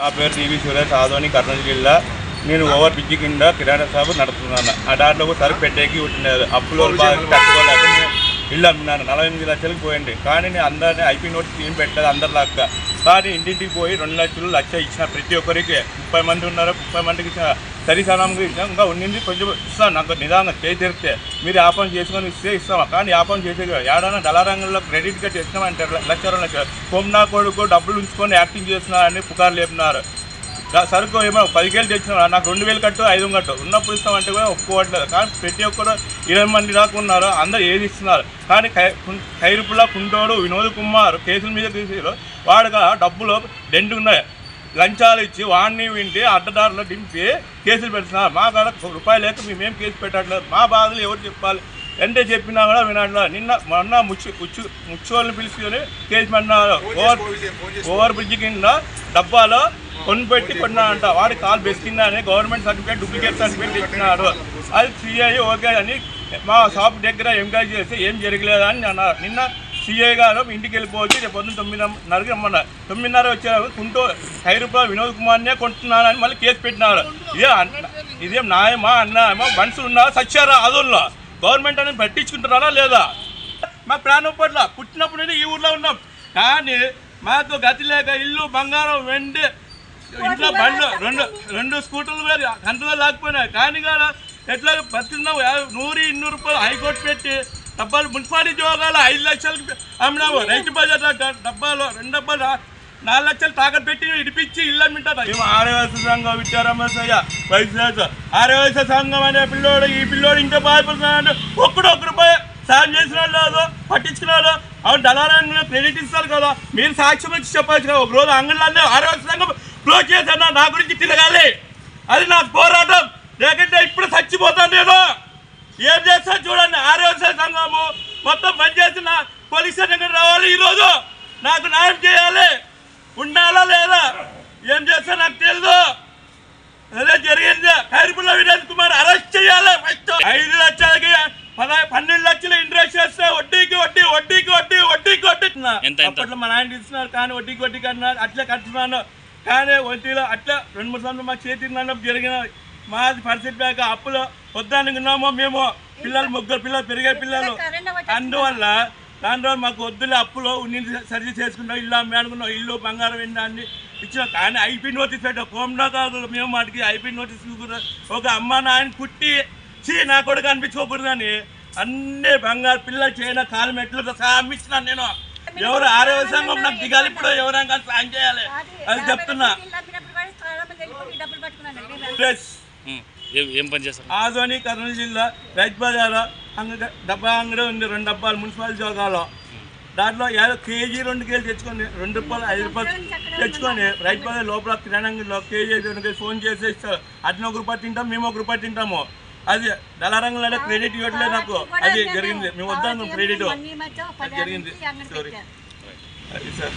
నా పేరు టీవీ సురేష్ ఆదోని కర్నూలు జిల్లా. నేను ఓవర్ బ్రిడ్జి కింద కిరాణా షాపు నడుపుతున్నాను. ఆ దాంట్లో కూడా సరుకు పెట్టేకి ఉంటున్నది అప్పులో ఇల్లు అమ్మినాను నలభై ఎనిమిది లక్షలకు పోయింది. కానీ నేను అందరినీ ఐపీ నోటీస్ ఏం పెట్టలేదు అందరిలాగా కానీ ఇంటింటికి పోయి రెండు లక్షలు లక్ష ఇచ్చిన ప్రతి ఒక్కరికి. ముప్పై మంది ఉన్నారు? ముప్పై మందికి సరి సమానంగా ఇంకా ఉండింది కొంచెం ఇస్తాను. నాకు నిదానంగా చేయి తెరిస్తే మీరు వ్యాపారం చేసుకొని ఇస్తే ఇస్తామా? కానీ వ్యాపారం చేసే ఏడైనా దళారంగంలో క్రెడిట్ కార్డ్ ఇస్తామంటే లక్ష రెండు లక్షలు కొమ్నా కొడుకు డబ్బులు ఉంచుకొని యాక్టింగ్ చేస్తున్నారని పుకారు లేపినారు. సరుకు ఏమో పదికేళ్ళు తెచ్చిన నాకు రెండు వేలు కట్టు ఐదు కట్టు. ఉన్నప్పుడు ఇస్తామంటే కూడా ఒప్పుకోవట్లేదు. కానీ ప్రతి ఒక్కరు ఇరవై మంది దాకా ఉన్నారు. అందరు ఏది ఇస్తున్నారు? కానీ కై ఖైరుపుల్లా కుంటోడు వినోద్ కుమార్ కేసుల మీద తీసారు వాడుగా డబ్బులు రెండు ఉన్నాయి. లంచాలు ఇచ్చి వాడిని వింటి అడ్డదారులు దింపి కేసులు పెడుతున్నారు. మా కాడ ఒక రూపాయి లేక మేమేం కేసు పెట్టట్లేదు. మా బాధలు ఎవరు చెప్పాలి? అంటే చెప్పినా కూడా వినట్లేదు నిన్న మొన్న ముచ్చు ముచ్చు ముచ్చోళ్ళని పిలుచుకొని కేసు పెట్టినారు. ఓవర్ ఓవర్ బ్రిడ్జ్ కింద డబ్బాలో కొనిపెట్టి కొన్నా అంట. వాడి కాల్ బెసికిందా అని గవర్నమెంట్ సర్టిఫికేట్ డూప్లికేట్ సర్టిఫికేట్ ఇచ్చినారు అది సిఐ ఓకే అని మా షాప్ దగ్గర ఎంక్వైరీ చేస్తే ఏం జరగలేదని అన్నారు. నిన్న సిఐ గారు ఇంటికి వెళ్ళిపోవచ్చు. రేపు పొద్దున్న తొమ్మిదిన్నరకి రమ్మన్నారు తొమ్మిదిన్నర వచ్చారు కుంటూ హైరూపా వినోద్ కుమార్నే కొంటున్నానని మళ్ళీ కేసు పెట్టినారు. ఇదే ఇదేం న్యాయమా అన్నాయమా మనుషులు ఉన్నారా? సచ్చారా అదుల్లో? గవర్నమెంట్ అనేది పట్టించుకుంటున్నారా లేదా? మా ప్రాణం పట్ల పుట్టినప్పుడు ఈ ఊర్లో ఉన్నాం. కానీ మాకు గతి లేక ఇల్లు బంగారం వెండి ఇంట్లో బండ్లు రెండు రెండు స్కూటర్లు వేరు గంటలో లేకపోయినాయి. కానీ కానీ ఎట్లా బతుకున్నావు నూరు ఇన్నూరు రూపాయలు హైకోర్టు పెట్టి డబ్బాలు మున్సిపాలిటీ ఉద్యోగాలు ఐదు లక్షలకి అమ్మినాము. రైతు బజార్ డబ్బాలు రెండు డబ్బాలు నాలుగు లక్షలు తాకట్టు పెట్టి ఇడిపించి ఇల్లు అమ్మింటారు. మేము సంఘం విద్యారామయ్య వైద్య ఆర్యవలస సంఘం అనే పిల్లోడు ఈ పిల్లోడు ఇంకా బాధపడుతున్నాడు. ఒక్కడు ఒక్క రూపాయి సాయం చేసిన లేదు పట్టించుకున్నాడు. అవును దళారంగంలో క్రెడిట్ ఇస్తారు కదా. మీరు సాక్ష్యం వచ్చి చెప్పచ్చు కదా. ఒక రోజు అంగళ్ళన్నీ ఆర్యవలస సంఘం క్లోజ్ చేశాను నా గురించి తిరగాలి. అది నా పోరాటం. లేకుంటే ఇప్పుడు చచ్చిపోతాను నేను. ఏం చేస్తా చూడండి ఆరోగ్య సంఘము. మొత్తం పనిచేసిన పోలీస్ స్టేషన్ రావాలి ఈరోజు. నాకు న్యాయం చేయాలి. ఉండాలా లేదా? ఏం చేస్తా నాకు తెలియదు అదే జరిగింది. ఖైరుపుల్లా వినోద్ కుమార్ అరెస్ట్ చేయాలి ఫస్ట్. ఐదు లక్షలకి పద పన్నెండు లక్షలు ఇంట్రెస్ట్ చేస్తే వడ్డీకి వడ్డీ వడ్డీకి వడ్డీ వడ్డీకి వడ్డీ? అప్పట్లో మా నాయన ఇస్తున్నారు కానీ వడ్డీకి వడ్డీ కట్టినారు అట్లే కట్టున్నాను కానీ వడ్డీలో అట్లా రెండు మూడు సంవత్సరాలు మా చేతి జరిగిన మాది పరిస్థితి బ్యాక్ అప్పులు వద్దనుకున్నామో మేము. పిల్లలు ముగ్గురు పిల్లలు పెరిగే పిల్లలు. అందువల్ల దానివల్ల మాకు వద్దులే అప్పులో ఉన్ని సరి చేసుకున్నాం ఇల్లు అమ్మి అనుకున్నాం ఇల్లు బంగారం అన్ని ఇచ్చినాం కానీ ఐపీ నోటీస్ పెట్టాం కోమడా కాదు మేము వాటికి ఐపీ నోటీస్ ఒక అమ్మ నాయన కుట్టి చీ నా కొడుకు అనిపించుకోకూడదని అన్ని బంగారు పిల్లలు చేయన కాలు మెట్లు సాయం ఇచ్చినాను నేను. ఎవరు ఆరోగ్య సంఘం నాకు దిగాలి ఇప్పుడు ఎవరైనా కానీ సాయం చేయాలి. అది చెప్తున్నా. ఏం ఏం పని చేస్తారు? ఆదోని కర్నూలు జిల్లా రైతు బజార్ అంగ డబ్బా అంగడి ఉంది రెండు డబ్బాలు మున్సిపల్ జోగాలో దాంట్లో ఏదో కేజీ రెండు కేజీలు తెచ్చుకొని రెండు రూపాయలు ఐదు రూపాయలు తెచ్చుకొని రైతు బజార్ లోపల కిరాణంలో కేజీ రెండు కేజీ ఫోన్ చేసి ఇస్తారు. అట్లా ఒక రూపాయి తింటాం మేము ఒక రూపాయి తింటాము. అది దళారంగంలో క్రెడిట్ ఇవ్వట్లేదు నాకు. అది జరిగింది. మేము వద్దాం క్రెడిట్. అది జరిగింది. సారీ అది సార్.